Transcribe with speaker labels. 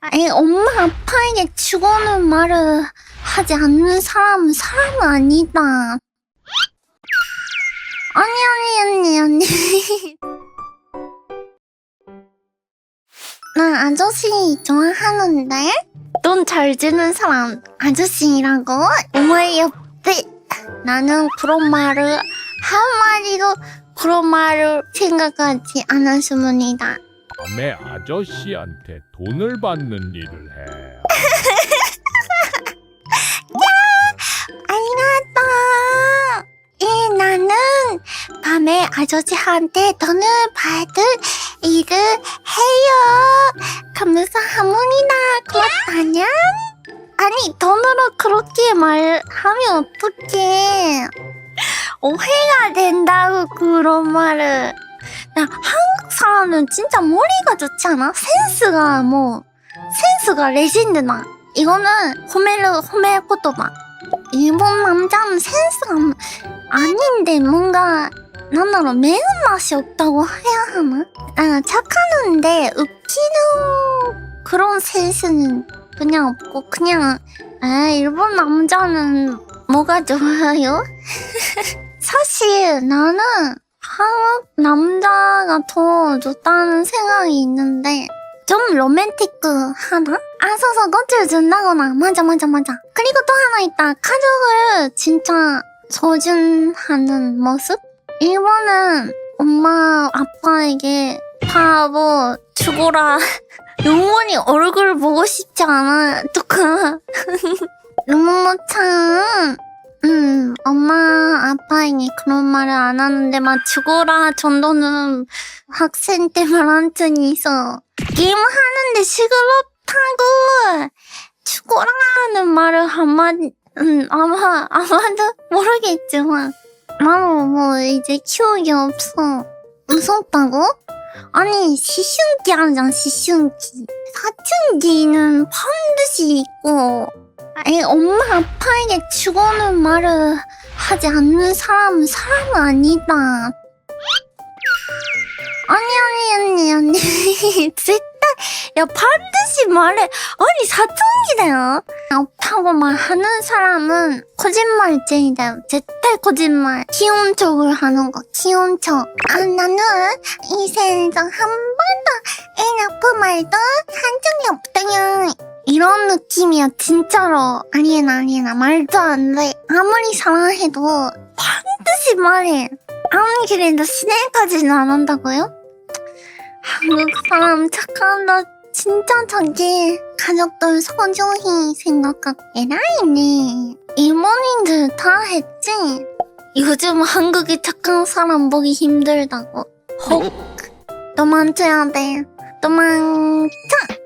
Speaker 1: 아니, 엄마 아빠에게 죽어는 말을 하지 않는 사람은 사람 아니다. 아니, 아니, 아니, 아니. 나 아저씨 좋아하는데? 돈 잘 주는 사람 아저씨라고? 엄마의 옆에 나는 그런 말을 한 마디도 그런 말을 생각하지 않았습니다.
Speaker 2: 밤에 아저씨한테 돈을 받는 일을 해.
Speaker 1: 아리가또. 예, 나는 밤에 아저씨한테 돈을 받을 일을 해요. 감사합니다. 그렇다냐? 아니, 돈으로 그렇게 말하면 어떡해. 오해가 된다고, 그런 말을. 야, 한국 사람은 진짜 머리가 좋지 않아? 센스가 뭐, 센스가 레전드나. 이거는 호메르, 호메 코토바. 일본 남자는 센스가 없- 아닌데 뭔가 난다로 매운맛이 없다고 해야 하나? 아, 착하는데 웃기는 그런 센스는 그냥 없고 그냥 아 일본 남자는 뭐가 좋아요? 사실 나는 한국 남자가 더 좋다는 생각이 있는데 좀 로맨틱하나? 안서서 꽃을 준다거나 맞아 맞아 맞아. 그리고 또 하나 있다. 가족을 진짜 소중하는 모습? 일본은 엄마 아빠에게 다뭐 죽어라. 영원히 얼굴 보고 싶지 않아. 또까 루모모창 은음 엄마 아빠에게 그런 말을 안 하는데 막 죽어라 정도는 학생 때 말한 적이 있어. 게임 하는데 시끄럽다고! 죽어라는 말을 한마디 음 아마 아마도 모르겠지만. 나는 뭐 이제 기억이 없어. 무섭다고? 아니 시슌기 하잖아 시슌기. 사춘기는 반드시 있고 아니 엄마 아빠에게 죽어는 말을 하지 않는 사람은 사람 아니다 아니 아니 아니 아니絶対야 반드시 말해 아니 사춘기다 없다고 말하는 사람은 거짓말쟁이다絶対 거짓말 귀여운 척을 하는 거 귀여운 척아 나는 이 세상 한 번도 애 나쁜 말도 한 적이 없다요 이런 느낌이야 진짜로. 아니에나 아니에나. 말도 안 돼. 아무리 사랑해도 반드시 말해. 아무리 그래도 실행까지는 안 한다고요? 한국 사람 착한다 진짜 자기 가족들 소중히 생각하고 에라이네. 일본인들 다 했지? 요즘 한국이 착한 사람 보기 힘들다고. 헉 너만 쳐야 돼. 너만 쳐.